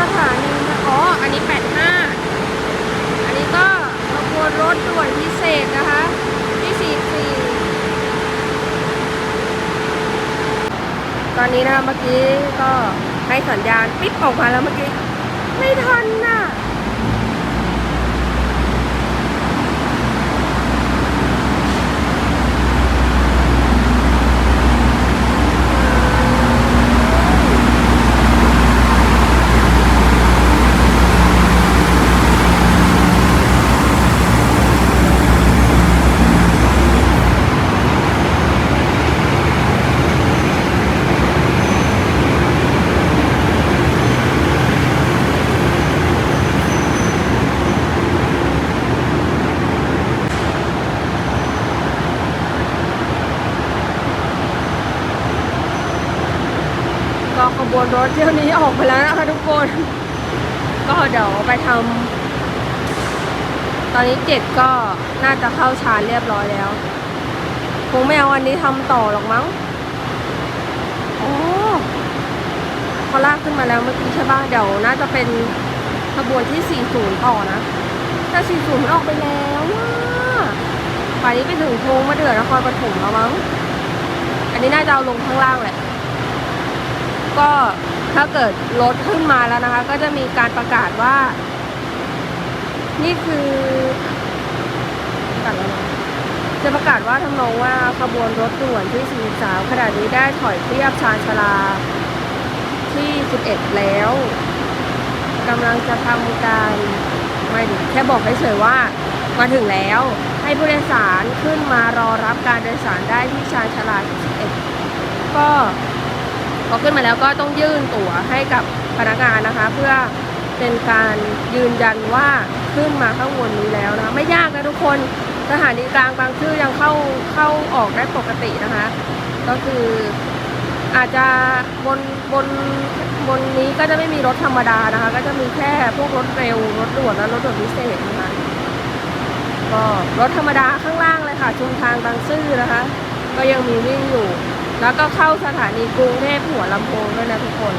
สถานีอ๋ออันนี้แปดห้าอันนี้ก็ขบวนรถด่วนพิเศษนะคะที่สี่สี่ตอนนี้นะคะเมื่อกี้ก็ให้สัญญาณปิ๊บออกมาแล้วเมื่อกี้ ไม่ทันน่ะ ก็ข บวนรถเที่ยวนี้ออกไปแล้วนะคะทุกคน ก็เดี๋ยวไปทำตอนนี้เจ็ดก็น่าจะเข้าชานเรียบร้อยแล้วคงไม่เอาอันนี้ทำต่อหรอกมั้งโอ้เขาลากขึ้นมาแล้วเมื่อกี้ใช่ป่ะเดี๋ยวน่าจะเป็นขบวนที่ 40 ต่อนะแต่40มันออกไปแล้วว่าป่านนี้ไปถึงโค้งมาเดือดนครปฐมแล้วมั้ง อันนี้น่าจะเอาลงข้างล่างแหละ ก็ถ้าเกิดรถขึ้นมาแล้วนะคะ ก็จะมีการประกาศว่า นี่คือประกาศแล้วนะจะประกาศว่าทำนองว่าขบวนรถด่วนที่ 43 ขณะนี้ได้ถอยเทียบชานชาลาที่ 11 แล้วกำลังจะทำการไม่ดิแค่บอกเฉยๆว่ามาถึงแล้ว ให้ผู้โดยสารขึ้นมารอรับการโดยสารได้ที่ชานชาลาที่ 11 ก็ พอขึ้นมาแล้วก็ต้องยื่นตั๋วให้กับพนักงานนะคะ เพื่อเป็นการยืนยันว่าขึ้นมาข้างบนนี้แล้วนะะไม่ยากนะทุกคนสถานีกลางบางชื่อยังเข้าเข้าออกได้ปกตินะคะ ก็คืออาจจะบนบนบนนี้ก็จะไม่มีรถธรรมดานะคะ ก็จะมีแค่พวกรถเร็วรถด่วนและรถด่วนพิเศษนะคะก็รถธรรมดาข้างล่างเลยค่ะชุมทางบางซื่อนะคะ ก็ยังมีวิ่งอยู่ แล้วก็เข้าสถานีกรุงเทพหัวลำโพงด้วยนะทุกคน